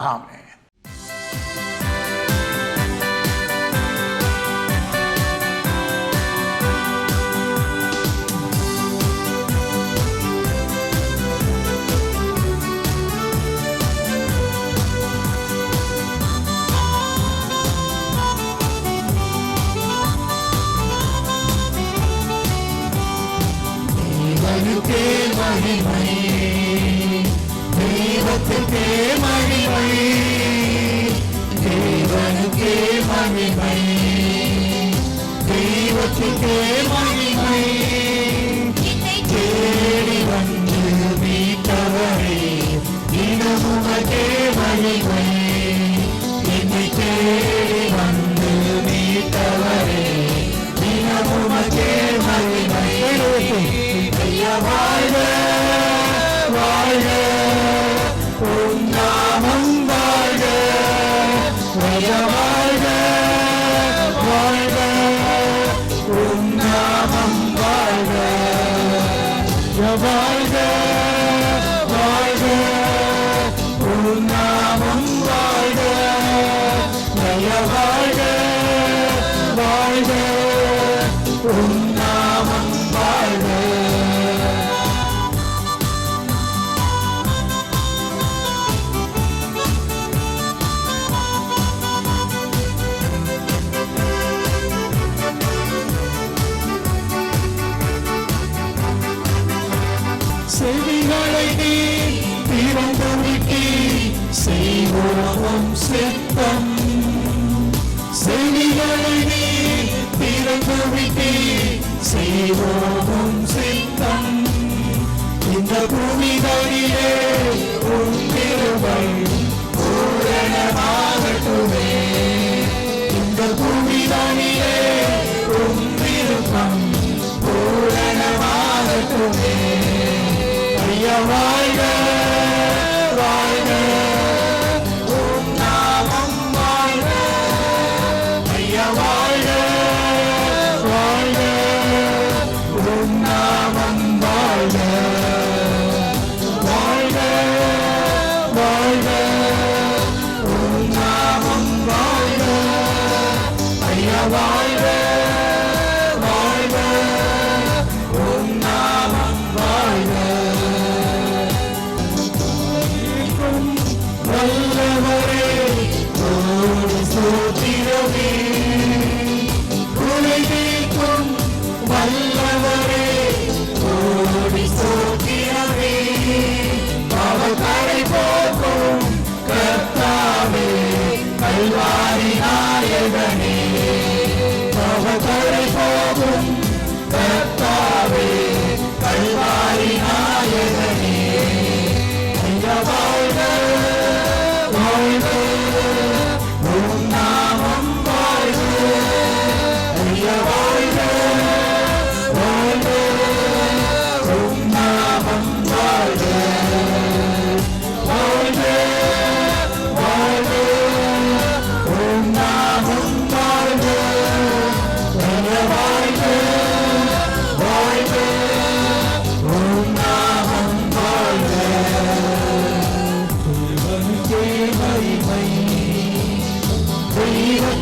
Amen. மகிமை தெய்வத்துக்கே மகிமை தேடி வந்து மீட்டவரே தினமுகே மகிமை என்னை தேடி வந்து மீட்டவரே தினமுகே மகிமை ஐயா நீ திறந்து செய்வோம் சித்தம். செவிகளை நீ திறந்து செய்வோம் சித்தம். இந்த உன் திருவை பூரணமாகட்டுமே. ஐயா வாழ்க நாயகனே அவகரை போகும்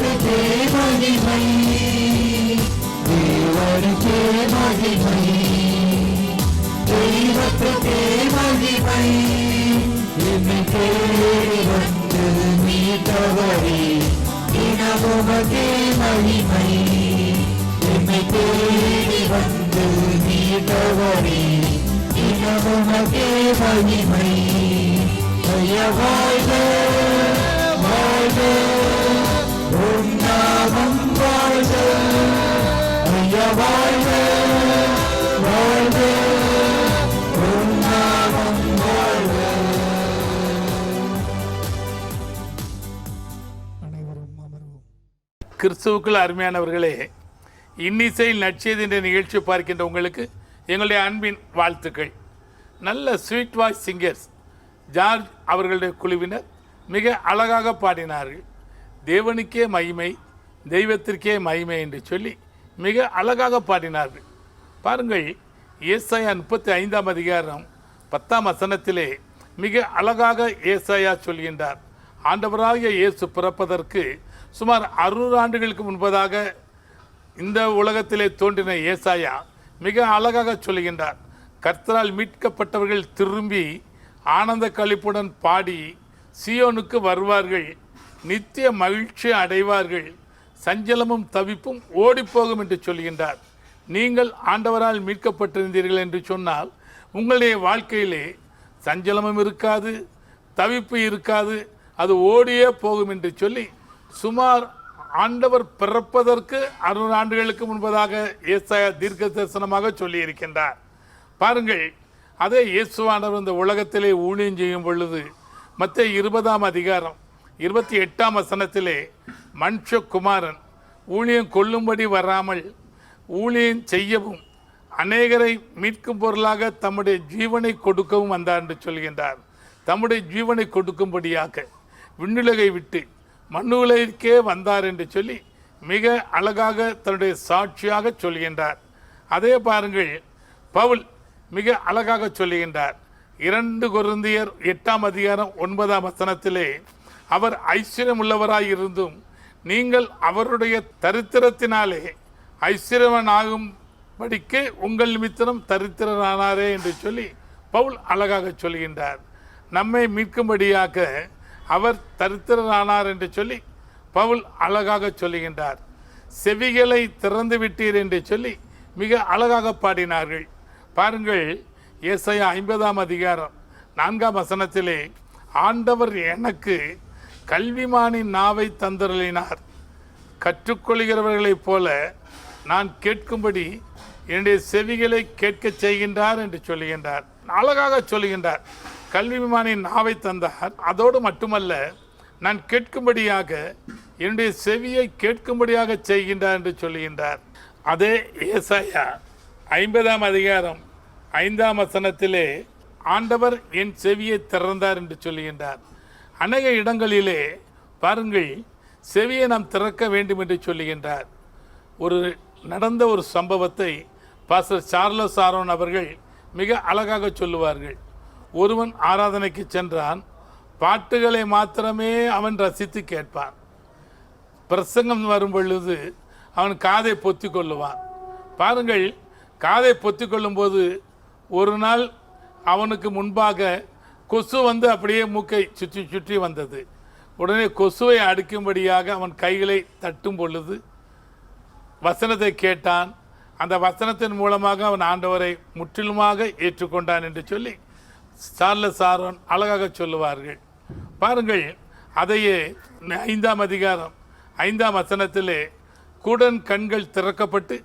தெய்வத்துக்கே மகிமை தேவனுக்கே மகிமை தெய்வத்துக்கே மகிமை என்னை தேடி வந்து மீட்டவரே தினம் உமக்கே மகிமை என்னை தேடி வந்து மீட்டவரே தினம் உமக்கே மகிமை ஐயா கிறிஸ்துவுக்குள் அருமையானவர்களே இன்னிசையில் நட்சேது என்ற நிகழ்ச்சி பார்க்கின்ற உங்களுக்கு எங்களுடைய அன்பின் வாழ்த்துக்கள். நல்ல ஸ்வீட் வாய்ஸ் சிங்கர்ஸ் ஜார்ஜ் அவர்களுடைய குழுவினர் மிக அழகாக பாடினார்கள். தேவனுக்கே மகிமை தெய்வத்திற்கே மகிமை என்று சொல்லி மிக அழகாக பாடினார்கள். பாருங்கள் ஏசாயா முப்பத்தி ஐந்தாம் அதிகாரம் பத்தாம் வசனத்திலே மிக அழகாக ஏசாயா சொல்கின்றார். ஆண்டவராகிய இயேசு பிறப்பதற்கு சுமார் அறுநூறு ஆண்டுகளுக்கு முன்பதாக இந்த உலகத்திலே தோன்றின ஏசாயா மிக அழகாக சொல்கின்றார் கர்த்தரால் மீட்கப்பட்டவர்கள் திரும்பி ஆனந்த கழிப்புடன் பாடி சியோனுக்கு வருவார்கள். நித்திய மகிழ்ச்சி அடைவார்கள். சஞ்சலமும் தவிப்பும் ஓடிப்போகும் என்று சொல்கின்றார் நீங்கள் ஆண்டவரால் மீட்கப்பட்டிருந்தீர்கள் என்று சொன்னால் உங்களுடைய வாழ்க்கையிலே சஞ்சலமும் இருக்காது தவிப்பு இருக்காது அது ஓடியே போகும் என்று சொல்லி சுமார் ஆண்டவர் பிறப்பதற்கு அறுநூறு ஆண்டுகளுக்கு முன்பதாக ஏசாய தீர்க்க தரிசனமாக சொல்லியிருக்கின்றார். பாருங்கள் அதே இயேசுவானவர் இந்த உலகத்திலே ஊழியம் செய்யும் பொழுது மற்ற இருபதாம் அதிகாரம் இருபத்தி எட்டாம் வசனத்திலே மனுஷகுமாரன் ஊழியம் கொள்ளும்படி வராமல் ஊழியம் செய்யவும் அநேகரை மீட்கும் பொருளாக தம்முடைய ஜீவனை கொடுக்கவும் வந்தார் என்று சொல்கின்றார். தம்முடைய ஜீவனை கொடுக்கும்படியாக விண்ணுலகை விட்டு மண்ணுலகிற்கே வந்தார் என்று சொல்லி மிக அழகாக தன்னுடைய சாட்சியாக சொல்கின்றார். அதே பாருங்கள் பவுல் மிக அழகாக சொல்லுகின்றார். இரண்டு குருந்தியர் எட்டாம் அதிகாரம் ஒன்பதாம் வசனத்திலே அவர் ஐஸ்வர்யம் உள்ளவராய் இருந்தும் நீங்கள் அவருடைய தரித்திரத்தினாலே ஐஸ்வர்யவனாகும்படிக்கு உங்கள் நிமித்தம் தரித்திரனானாரே என்று சொல்லி பவுல் அழகாக சொல்கின்றார். நம்மை மீட்கும்படியாக அவர் தரித்திரனானார் என்று சொல்லி பவுல் அழகாக சொல்லுகின்றார். செவிகளை திறந்து விட்டீர் என்று சொல்லி மிக அழகாக பாடினார்கள். பாருங்கள் ஏசாயா ஐம்பதாம் அதிகாரம் நான்காம் வசனத்திலே ஆண்டவர் எனக்கு கல்விமானின் நாவை தந்தருளினார். கற்றுக்கொள்கிறவர்களைப் போல நான் கேட்கும்படி என்னுடைய செவிகளை கேட்கச் செய்கின்றார் என்று சொல்லுகின்றார். அழகாக சொல்லுகின்றார். கல்விமானின் நாவை தந்தார். அதோடு மட்டுமல்ல நான் கேட்கும்படியாக என்னுடைய செவியை கேட்கும்படியாக செய்கின்றார் என்று சொல்லுகின்றார் அதே ஏசாயா ஐம்பதாம் அதிகாரம் ஐந்தாம் வசனத்திலே ஆண்டவர் என் செவியை திறந்தார் என்று சொல்லுகின்றார் அநேக இடங்களிலே பாருங்கள் செவியை நாம் திறக்க வேண்டும் என்று சொல்லுகின்றார் ஒரு நடந்த ஒரு சம்பவத்தை பாஸ்டர் சார்லஸ் ஆரோன் அவர்கள் மிக அழகாக சொல்லுவார்கள். ஒருவன் ஆராதனைக்கு சென்றான் பாட்டுகளை மாத்திரமே அவன் ரசித்து கேட்பான். பிரசங்கம் வரும் பொழுது அவன் காதை பொத்தி கொள்ளுவான். பாருங்கள் காதை பொத்தி கொள்ளும்போது ஒரு நாள் அவனுக்கு முன்பாக கொசு வந்து அப்படியே மூக்கை சுற்றி சுற்றி வந்தது. உடனே கொசுவை அடிக்கும்படியாக அவன் கைகளை தட்டும் பொழுது வசனத்தை கேட்டான். அந்த வசனத்தின் மூலமாக அவன் ஆண்டவரை முற்றிலுமாக ஏற்றுக்கொண்டான் என்று சொல்லி சார்லஸ் ஆரோன் அழகாக சொல்லுவார்கள். பாருங்கள் அதையே ஐந்தாம் அதிகாரம் ஐந்தாம் வசனத்திலே குடன் கண்கள் திறக்கப்பட்டு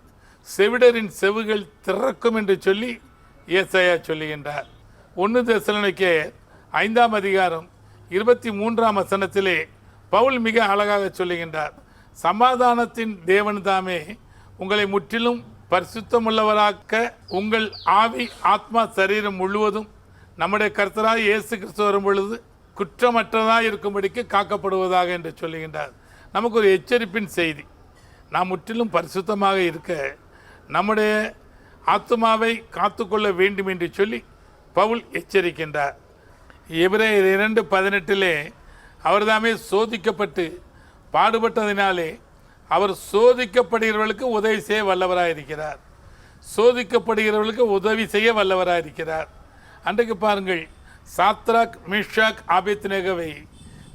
செவிடரின் செவுகள் திறக்கும் என்று சொல்லி ஏசாயா சொல்லுகின்றார். ஒன்று தெசலனிக்கே ஐந்தாம் அதிகாரம் இருபத்தி மூன்றாம் வசனத்திலே பவுல் மிக அழகாக சொல்லுகின்றார். சமாதானத்தின் தேவன் தாமே உங்களை முற்றிலும் பரிசுத்தமுள்ளவராக்க உங்கள் ஆவி ஆத்மா சரீரம் முழுவதும் நம்முடைய கர்த்தராய் இயேசு கிறிஸ்து வரும் பொழுது குற்றமற்றதாக இருக்கும்படிக்கு காக்கப்படுவதாக என்று சொல்லுகின்றார். நமக்கு ஒரு எச்சரிப்பின் செய்தி. நாம் முற்றிலும் பரிசுத்தமாக இருக்க நம்முடைய ஆத்மாவை காத்துக்கொள்ள வேண்டும் என்று சொல்லி பவுல் எச்சரிக்கின்றார். இவரே இரண்டு பதினெட்டிலே அவர்தாமே சோதிக்கப்பட்டு பாடுபட்டதினாலே அவர் சோதிக்கப்படுகிறவர்களுக்கு உதவி செய்ய வல்லவராக இருக்கிறார் சோதிக்கப்படுகிறவர்களுக்கு உதவி செய்ய வல்லவராக இருக்கிறார் அன்றைக்கு பாருங்கள் சாத்ராக் மிஷாக் ஆபேத்நேகவை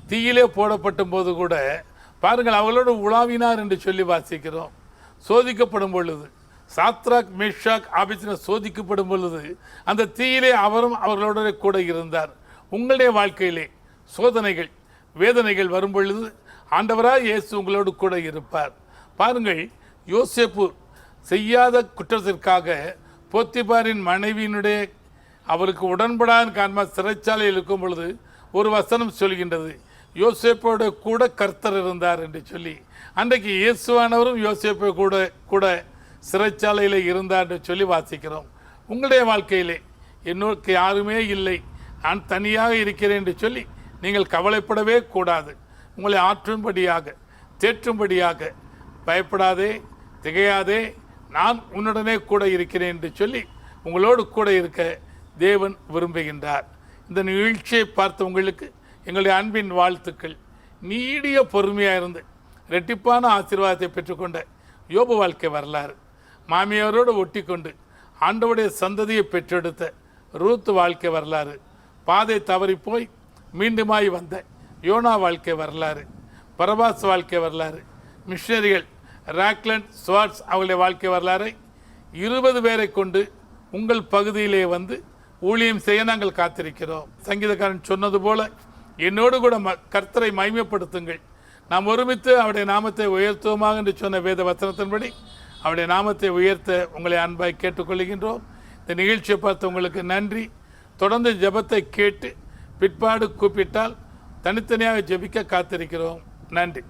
தீயிலே போடப்பட்ட போது கூட பாருங்கள் அவர்களோடு உலாவினார் என்று சொல்லி வாசிக்கிறோம். சோதிக்கப்படும் பொழுது சாத்ராக் மிஷாக் ஆபித்ன சோதிக்கப்படும் பொழுது அந்த தீயிலே அவரும் அவர்களோட கூட இருந்தார். உங்களுடைய வாழ்க்கையிலே சோதனைகள் வேதனைகள் வரும் பொழுது ஆண்டவராக இயேசு உங்களோடு கூட இருப்பார். பாருங்கள் யோசேப்பு செய்யாத குற்றத்திற்காக போத்திபாரின் மனைவியினுடைய அவருக்கு உடன்படாத காரணமாக சிறைச்சாலையில் இருக்கும் பொழுது ஒரு வசனம் சொல்கின்றது. யோசேப்போட கூட கர்த்தர் இருந்தார் என்று சொல்லி. அன்றைக்கு இயேசுவானவரும் யோசேப்பை கூட கூட சிறைச்சாலையில் இருந்தார் என்று சொல்லி வாசிக்கிறோம். உங்களுடைய வாழ்க்கையிலே என்னோருக்கு யாருமே இல்லை. நான் தனியாக இருக்கிறேன் என்று சொல்லி நீங்கள் கவலைப்படவே கூடாது. உங்களை ஆற்றும்படியாக தேற்றும்படியாக பயப்படாதே திகையாதே. நான் உன்னுடனே கூட இருக்கிறேன் என்று சொல்லி உங்களோடு கூட இருக்க தேவன் விரும்புகின்றார். இந்த நிகழ்ச்சியை பார்த்த உங்களுக்கு எங்களுடைய அன்பின் வாழ்த்துக்கள். நீடிய பொறுமையாக இருந்து ரெட்டிப்பான ஆசீர்வாதத்தை பெற்றுக்கொண்ட யோபு வாழ்க்கை வரலாறு. மாமியாரோடு ஒட்டி கொண்டு ஆண்டவுடைய சந்ததியை பெற்றெடுத்த ரூத் வாழ்க்கை வரலாறு. பாதை தவறி போய் மீண்டுமாய் வந்த யோனா வாழ்க்கை வரலாறு. பரபாஸ் வாழ்க்கை வரலாறு. மிஷனரிகள் ராக்லண்ட் ஸ்வாட்ஸ் அவங்களுடைய வாழ்க்கை வரலாறை இருபது பேரை கொண்டு உங்கள் பகுதியிலே வந்து ஊழியம் செய்ய நாங்கள் காத்திருக்கிறோம். சங்கீதக்காரன் சொன்னது போல என்னோடு கூட ம கர்த்தரை மைமைப்படுத்துங்கள் நாம் ஒருமித்து அவருடைய நாமத்தை உயர்த்துவோமாக என்று சொன்ன வேத வசனத்தின்படி அவருடைய நாமத்தை உயர்த்த உங்களை அன்பாய் கேட்டுக்கொள்கின்றோம். இந்த நிகழ்ச்சியை பார்த்து உங்களுக்கு நன்றி. தொடர்ந்து ஜெபத்தை கேட்டு பிற்பாடு கூப்பிட்டால் தனித்தனியாக ஜெபிக்க காத்திருக்கிறோம். நன்றி.